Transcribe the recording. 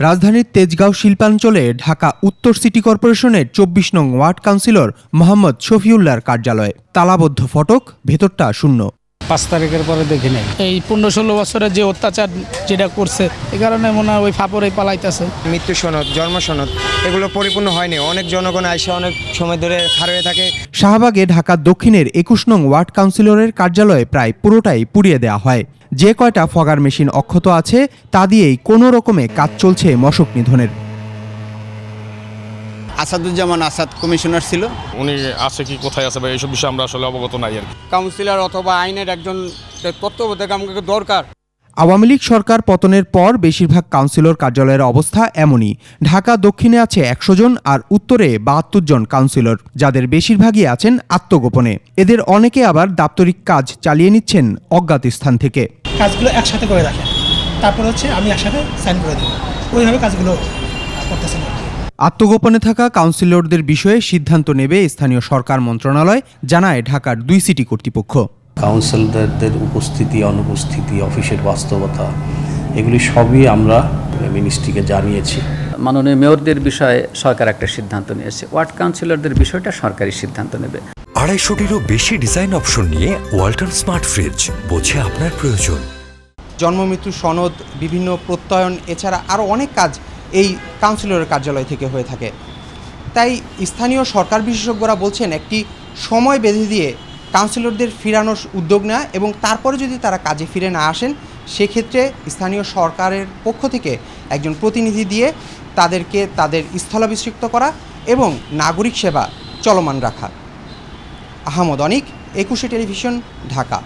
রাজধানীর তেজগাঁও শিল্পাঞ্চলে ঢাকা উত্তর সিটি কর্পোরেশনের চব্বিশ নং ওয়ার্ড কাউন্সিলর মোহাম্মদ শফিউল্লার কার্যালয় তালাবদ্ধ ফটক, ভেতরটা শূন্য। পাঁচ তারিখের পরে দেখি নাই। এই পনেরো ষোলো বছরের যে অত্যাচার যেটা করছে এই কারণে মনে হয় ওই ফাপড়ে পালাইতেছে। মৃত্যু সনদ জন্ম সনদ এগুলো পরিপূর্ণ হয়নি। অনেক জনগণ আইসা অনেক সময় ধরে খার হয়ে থাকে। শাহবাগে ঢাকা দক্ষিণের একুশ নং ওয়ার্ড কাউন্সিলরের কার্যালয়ে প্রায় পুরোটাই পুড়িয়ে দেওয়া হয়। যে কয়টা ফগার মেশিন অক্ষত আছে তা দিয়েই কোনো রকমে কাজ চলছে মশক নিধনের। আসাদুজ্জামান আসাদ কমিশনার ছিল। উনি আছে কি কোথায় আছে বা এইসব বিষয়ে আমরা আসলে অবগত নাই আর কাউন্সিলর অথবা আইনের একজন তত্ত্বাবধায়ক আমাকে দরকার। আওয়ামী লীগ সরকার পতনের পর বেশিরভাগ কাউন্সিলর কার্যালয়ের অবস্থা এমনই। ঢাকা দক্ষিণে আছে একশো জন আর উত্তরে বাহাত্তর জন কাউন্সিলর যাদের বেশিরভাগই আছেন আত্মগোপনে। এদের অনেকে আবার দাপ্তরিক কাজ চালিয়ে নিচ্ছেন অজ্ঞাত স্থান থেকে। কাজগুলো একসাথে করে রাখেন। তারপর হচ্ছে আমি একসাথে সাইন করে দেবো ওইভাবে কাজগুলো করতেছেন আর কি। আত্মগোপনে থাকা কাউন্সিলরদের বিষয়ে সিদ্ধান্ত নেবে স্থানীয় সরকার মন্ত্রণালয় জানায় ঢাকার দুই সিটি কর্তৃপক্ষ। কাউন্সিলরদের উপস্থিতি অনুপস্থিতি অফিসের বাস্তবতা এগুলি সবই আমরা মিনিস্ট্রিকে জানিয়েছি। মাননীয় মেয়রদের বিষয়ে সরকার একটা সিদ্ধান্ত নিয়েছে। ওয়ার্ড কাউন্সিলরদের বিষয়টা সরকারি সিদ্ধান্ত নেবে। আড়াইশোটিরও বেশি ডিজাইন অপশন নিয়ে ওয়াল্টন স্মার্ট ফ্রিজ বোঝে আপনার প্রয়োজন। জন্মমৃত্যু সনদ বিভিন্ন প্রত্যয়ন এছাড়া আরও অনেক কাজ এই কাউন্সিলরের কার্যালয় থেকে হয়ে থাকে। তাই স্থানীয় সরকার বিশেষজ্ঞরা বলছেন, একটি সময় বেঁধে দিয়ে কাউন্সিলরদের ফিরানোর উদ্যোগ নেওয়া এবং তারপরে যদি তারা কাজে ফিরে না আসেন, সেক্ষেত্রে স্থানীয় সরকারের পক্ষ থেকে একজন প্রতিনিধি দিয়ে তাদেরকে তাদের স্থলাভিষিক্ত করা এবং নাগরিক সেবা চলমান রাখা। আহমদ অনিক, একুশে টেলিভিশন, ঢাকা।